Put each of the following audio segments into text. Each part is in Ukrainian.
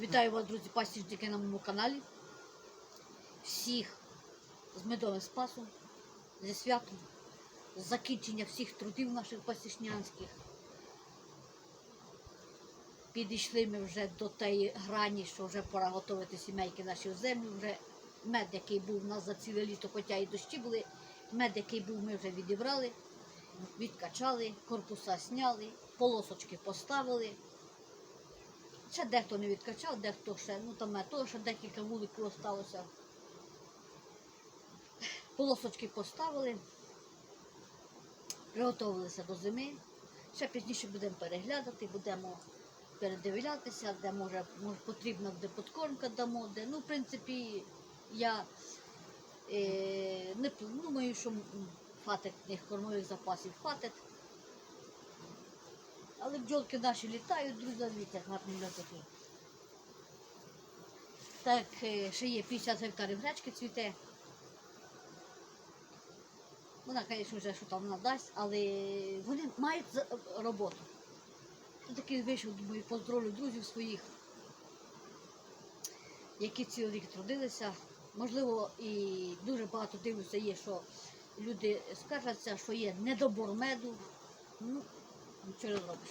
Вітаю вас, друзі, пасічники на моєму каналі. Всіх з медовим спасом, зі святом, з закінчення всіх трудів наших пасічнянських. Підійшли ми вже до тієї грані, що вже пора готувати сімейки наші в землю. Вже мед, який був у нас за ціле літо, хоча і дощі були, мед, який був, ми вже відібрали, відкачали, корпуса сняли, полосочки поставили. Ще дехто не відкачав, дехто ще, ну там е, то, ще декілька вуликів осталося. Полосочки поставили, приготувалися до зими. Ще пізніше будемо переглядати, будемо передивлятися, де може, може потрібна буде подкормка дамо, де. Ну, в принципі, я е, не думаю, що м, хватить тих кормових запасів хватить. Але бджолки наші літають, друзі, дивіться, гарні льотики. Так, е, ще є 50 гектарів гречки цвіте. Вона, звісно, вже що там надасть, але вони мають роботу. Я такий вийшов, думаю, поздоровлю друзів своїх, які цілий рік трудилися. Можливо, і дуже багато дивлюся є, що люди скаржаться, що є недобор меду. Ну, нічого не зробиш.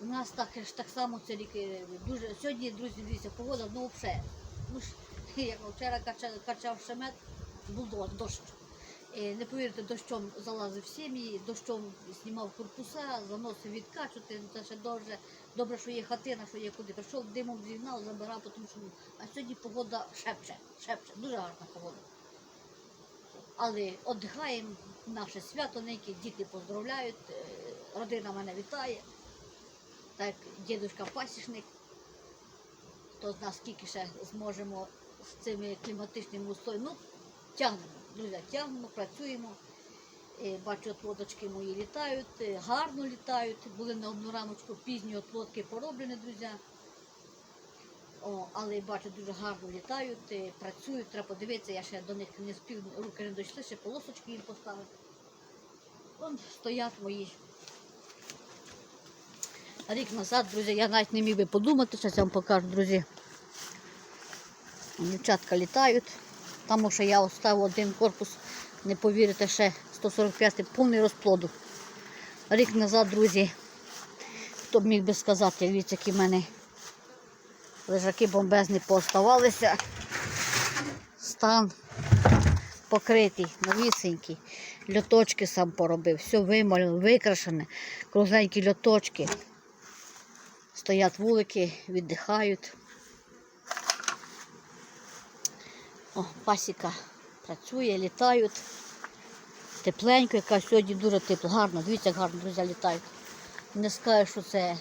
У нас так, так само це рік е, дуже. Сьогодні, друзі, дивіться, погода, ну взагалі. Ну як вчора качав, качав шемет, був дощ. Не повірите, дощом залазив сім'ї, дощом знімав корпуса, заносив відкачувати, це ще дуже добре, що є хатина, що є куди. Прийшов димом зігнав, забирав, тому що. А сьогодні погода шепче, шепче, дуже гарна погода. Але віддихаємо, наше свято неяке, діти поздравляють, е, родина мене вітає. Так, дідуська пасічник. Хто з нас скільки ще зможемо з цими кліматичними условиями. Ну, тягнемо, друзі, тягнемо, працюємо. Е, Бачу, от лодочки мої літають, е, гарно літають. Були на одну рамочку пізні от лодки пороблені, друзі. О, але бачу, дуже гарно літають, е, працюють, треба подивитися, я ще до них не спів, руки не дійшли, ще полосочки їм поставити. Вон стоять мої. Рік назад, друзі, я навіть не міг би подумати, зараз я вам покажу, друзі. Дівчатка літають. Там ще я оставив один корпус, не повірите, ще 145 повний розплоду. Рік назад, друзі, хто б міг би сказати, дивіться, які в мене лежаки бомбезні пооставалися. Стан покритий, новісенький. Льоточки сам поробив, все вималено, викрашене, кругленькі льоточки. Стоять вулики, віддихають. О, пасіка працює, літають. Тепленько, яка сьогодні дуже тепло, гарно. Дивіться, як гарно друзі літають. Не скажу, що це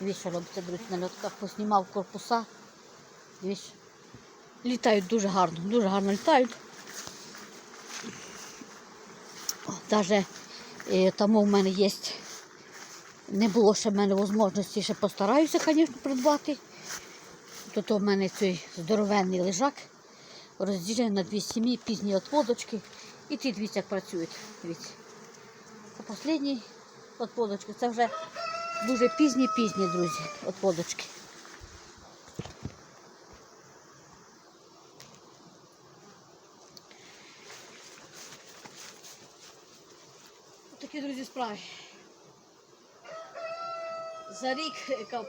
що робиться, друзі, на льотках. Поснімав корпуса. Дивіться. Літають дуже гарно, дуже гарно літають. Даже е, тому в мене є. Не було ще в мене можливості, ще постараюся, звісно, придбати. Тут у мене цей здоровенний лежак, розділений на дві сім'ї, пізні отводочки. І ті дивіться, як працюють. Дивіться. Це останні отводочки. Це вже дуже пізні-пізні, друзі, отводочки. Такі, друзі, справи. За рік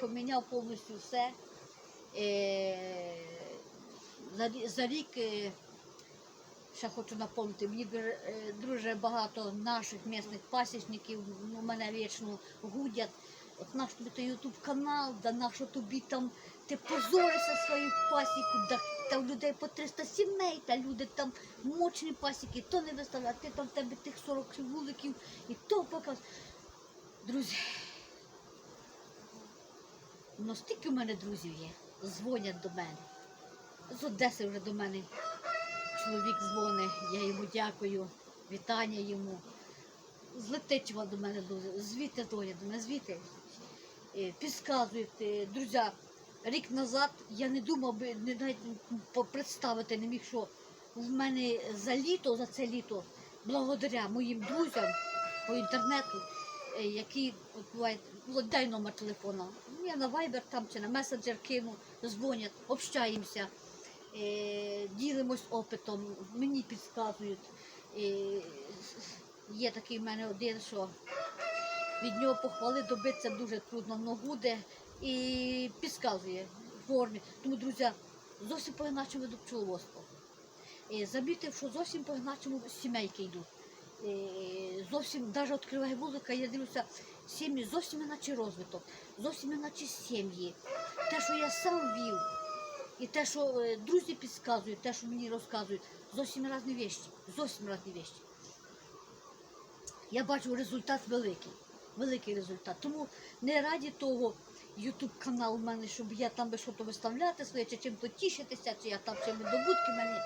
поміняв повністю все. Е, за, рік е, ще хочу напомнити, мені дуже, е, багато наших місних пасічників ну, мене вічно гудять. От наш тобі той ютуб канал, да наш тобі там ти позоришся свою пасіку, да там людей по 300 сімей, та люди там мочні пасіки, то не виставляють, ти там в тебе тих 40 вуликів і то показ. Друзі, Ну, стільки в мене друзів є, дзвонять до мене. З Одеси вже до мене чоловік дзвонить, я йому дякую, вітання йому. З Летичева до мене дуже, звідти доня до мене, звідти. Підказують, друзі, рік назад я не думав би, не навіть представити не міг, що в мене за літо, за це літо, благодаря моїм друзям по інтернету, е, які бувають, дай номер телефона. Я на Viber там чи на месенджер кину, дзвонять, общаємося, е, ділимось опитом, мені підказують. Е, є такий в мене один, що від нього похвали добитися дуже трудно, но буде і підказує в формі. Тому, друзі, зовсім по-іначому веду пчеловодство. Е, Замітив, що зовсім по-іначому сімейки йдуть. Е, Зовсім навіть відкриває вулика, я дивлюся, сім'ї зовсім іначе розвиток, зовсім іначе сім'ї. Те, що я сам вів, і те, що е, друзі підказують, те, що мені розказують, зовсім різні вещі. Зовсім різні вещі. Я бачу результат великий. Великий результат. Тому не раді того Ютуб канал у мене, щоб я там би щось виставляти своє, чи чим-то тішитися, чи я там чим добутки мені.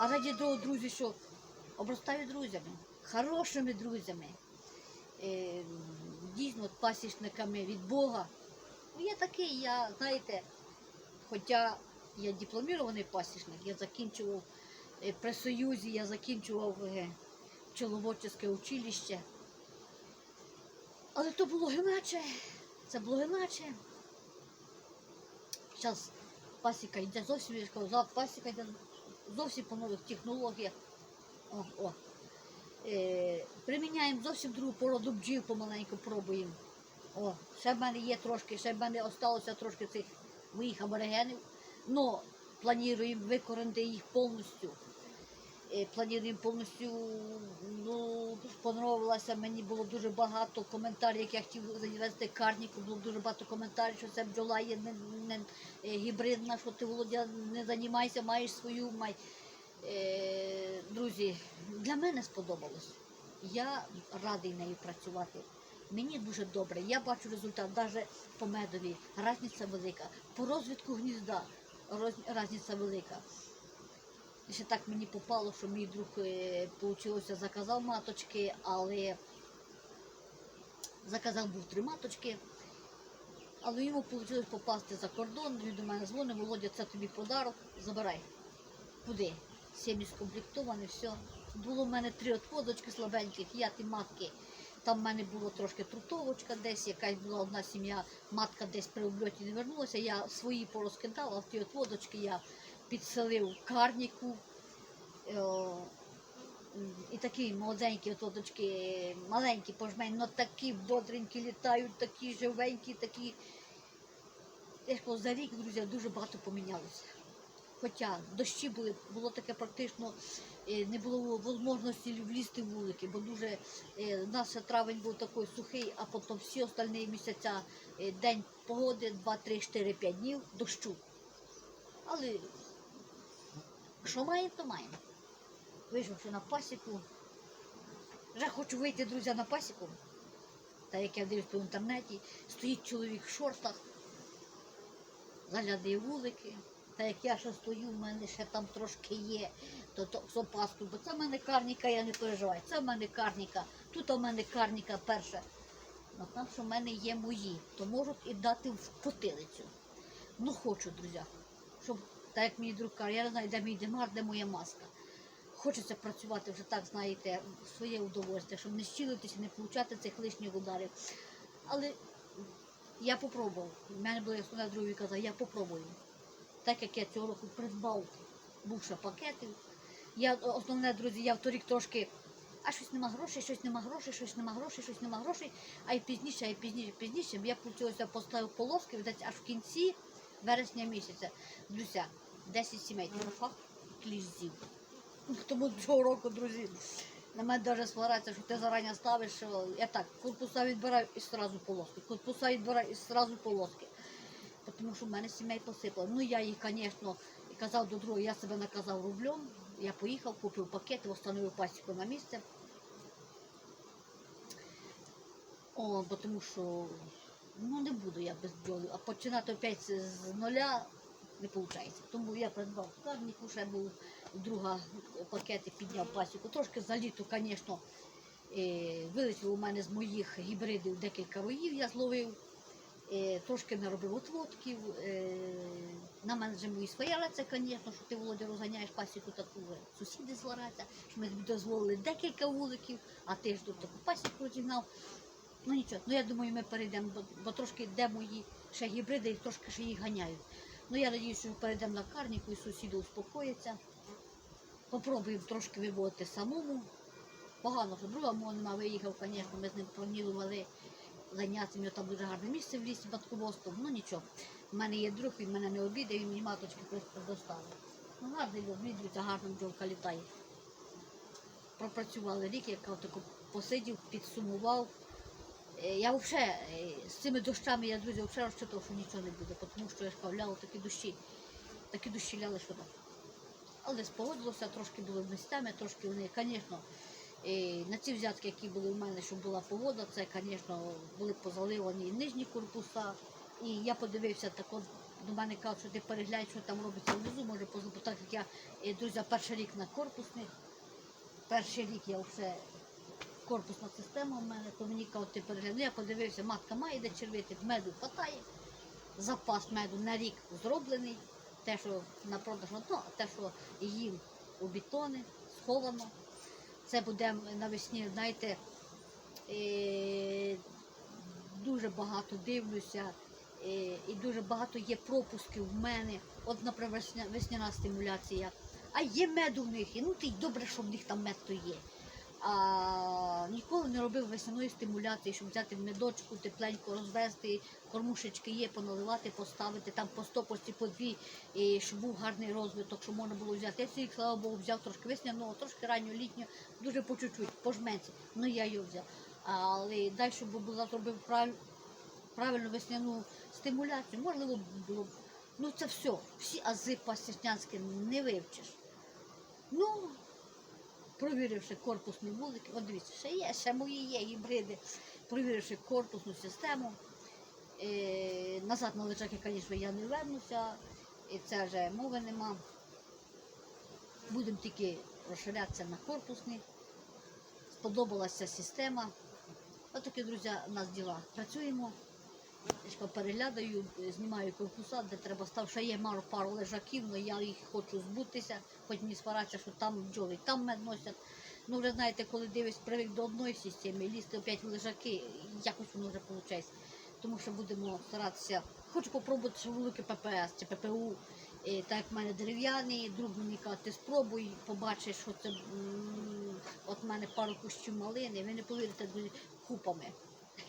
А раді того, друзі, що обростаю друзями, хорошими друзями, е, дійсно пасічниками від Бога. Ну, я такий, я, знаєте, хоча я дипломірований пасічник, я закінчував е, при Союзі, я закінчував е, пчеловодче училище. Але то було іначе, це було іначе. Зараз пасіка йде зовсім, я за- пасіка йде зовсім по нових технологіях. О, о. Е, приміняємо зовсім другу породу бджіл, помаленьку пробуємо. О, ще в мене є трошки, ще в мене залишилося трошки цих моїх аборигенів. Но плануємо викоренити їх повністю. Е, повністю, ну, сподобалося, мені було дуже багато коментарів, як я хотів завести карніку, було дуже багато коментарів, що це бджола є не, не, е, гібридна, що ти, Володя, не займайся, маєш свою, май. Е, друзі, для мене сподобалось. Я радий нею працювати. Мені дуже добре. Я бачу результат навіть по медові. Разниця велика. По розвитку гнізда роз- різниця велика. Ще так мені попало, що мій друг е, получилося, заказав маточки, але заказав був три маточки. Але йому вийшло попасти за кордон. Він до мене дзвонив, Володя, це тобі подарок, забирай. Куди? Сім'ї скомплектовані, все. Було в мене три отводочки слабеньких, я ті матки. Там в мене було трошки трутовочка десь, якась була одна сім'я, матка десь при обльоті не вернулася. Я свої порозкидала, а в ті отводочки я підселив карніку. Е, І такі молоденькі отводочки, маленькі пожмень, але такі бодренькі літають, такі живенькі, такі. Я за рік, друзі, дуже багато помінялося. Хоча дощі були, було таке практично, е, не було можливості влізти в вулики, бо дуже е, ще травень був такий сухий, а потім всі остальні місяця день погоди, 2, 3, 4, 5 днів дощу. Але що маємо, то маємо. Вийшовши на пасіку. Вже хочу вийти, друзі, на пасіку. Та як я дивлюсь по інтернеті, стоїть чоловік в шортах, заглядає вулики. Та як я ще стою, в мене ще там трошки є, то, то з опаскою, бо це в мене карніка, я не переживаю. Це в мене карніка, тут у мене карніка перша. Ну там, що в мене є мої, то можуть і дати в потилицю. Ну хочу, друзі, щоб, так як мій друг каже, я не знаю, де мій демар, де моя маска. Хочеться працювати вже так, знаєте, в своє удовольствие, щоб не щілитися, не получати цих лишніх ударів. Але я попробував. У мене була основна друга казала, я попробую. Так як я цього року придбав бувши пакетів. Я основне, друзі, я в торік трошки, а щось нема грошей, щось нема грошей, щось нема грошей, щось нема грошей. А й пізніше, а й пізніше, пізніше. Я вийшло, поставив полоски, видать, аж в кінці вересня місяця. Друзі, 10 сімей, трофах кліш з'їв. Тому цього року, друзі, на мене дуже свараться, що ти зарані ставиш, я так, корпуса відбираю і одразу полоски. Корпуса відбираю і одразу полоски. Тому що в мене сімей посипало. Ну я їх, звісно, казав до другого, я себе наказав рублем. Я поїхав, купив пакет, встановив пасіку на місце. О, бо тому що ну не буду я без бджоли, а починати опять з нуля не виходить. Тому я придбав карніку, ще був друга пакети, підняв пасіку. Трошки за літо, звісно, е, вилетіло у мене з моїх гібридів декілька роїв я зловив. Е, трошки наробив отводків. Е, на мене вже мої сваряться, звісно, що ти, Володя, розганяєш пасіку таку, сусіди сваряться, що ми дозволили декілька вуликів, а ти ж тут таку пасіку розігнав. Ну нічого, ну я думаю, ми перейдемо, бо трошки де мої ще гібриди, і трошки ще їх ганяють. Ну я надіюся, що перейдемо на карніку і сусіди успокояться. Попробуємо трошки виводити самому. Погано, друга мого виїхав, звісно, ми з ним планували зайнятися, у нього там дуже гарне місце в лісі батковостом. Ну нічого. У мене є друг, він мене не обідає, він мені маточки просто доставив. Ну гарний льот, відвідується, гарно бджолка літає. Пропрацювали рік, я тако посидів, підсумував. Е, Я взагалі з цими дощами, я друзі, взагалі розчитував, що нічого не буде, тому що я ж такі дощі, такі дощі ляли, що так. Але спогодилося, трошки було місцями, трошки вони, звісно, е, на ці взятки, які були в мене, щоб була погода, це, звісно, були позаливані нижні корпуса. І я подивився, так от до мене кажуть, що ти переглянь, що там робиться внизу, може позабути, так як я, е, друзі, перший рік на корпусних, перший рік я вже корпусна система в мене, то мені кажуть, ти переглянь. Ну, я подивився, матка має де червити, меду хватає, запас меду на рік зроблений, те, що на продаж на а те, що їм у бетони, сховано. Це буде навесні, знаєте, е, дуже багато дивлюся, е, і дуже багато є пропусків в мене. От, наприклад, весняна стимуляція. А є мед у них, і ну ти добре, що в них там мед то є. А ніколи не робив весняної стимуляції, щоб взяти медочку, тепленько розвести, кормушечки є, поналивати, поставити там по стопості, по дві, і щоб був гарний розвиток, щоб можна було взяти. Я всіх, слава Богу, взяв трошки весняного, трошки раннього, літнього, дуже по чуть-чуть, по жменці. Ну я його взяв. Але далі, щоб була зробив правильну весняну стимуляцію, можливо, було. б. Ну це все. Всі ази пасічнянські не вивчиш. Ну, провіривши корпусні вулики, от дивіться, ще є, ще мої є гібриди, провіривши корпусну систему. Е, назад на лежаки, звісно, я не вернуся, і це вже мови нема. Будемо тільки розширятися на корпусні. Сподобалася система. Отакі, друзі, у нас діла. Працюємо. Переглядаю, е, знімаю корпуса, де треба став. Ще є мару пару лежаків, але я їх хочу збутися, хоч мені свараться, що там бджоли, там мед носять. Ну, вже знаєте, коли дивись привик до одної системи, лізти опять в лежаки, якось воно вже виходить. Тому що будемо старатися. Хочу попробувати ще велике ППС чи ППУ. Е, Так як в мене дерев'яний, друг мені каже, ти спробуй, побачиш, що це от в мене пару кущів малини, ви не повірите, купами.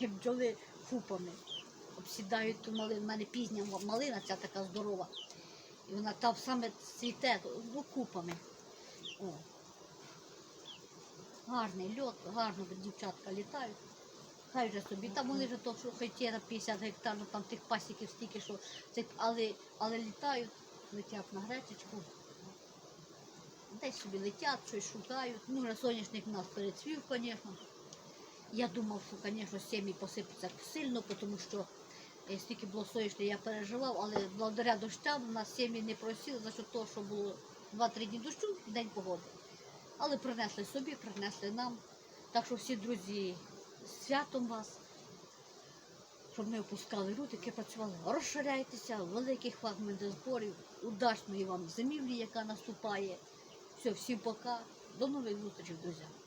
Бджоли купами обсідають ту малину. У мене пізня малина, ця така здорова. І вона там саме цвіте, ну, купами. О. Гарний льот, гарно дівчатка літають. Хай вже собі. Там вони вже то, що хоч є на 50 гектар, ну, там тих пасіків стільки, що цих, але, але літають, летять на гречечку. Десь собі летять, щось шукають. Ну, вже соняшник нас перецвів, звісно. Я думав, що, звісно, сім'ї посипаться сильно, тому що е, стільки було соняшне, я переживав, але благодаря дощам у нас сім'ї не просіли за що того, що було 2-3 дні дощу і день погоди. Але принесли собі, принесли нам. Так що всі друзі, святом вас, щоб не опускали рутики, працювали. Розширяйтеся, великих вам медозборів, удачної вам зимівлі, яка наступає. Все, всім пока. До нових зустрічей, друзі.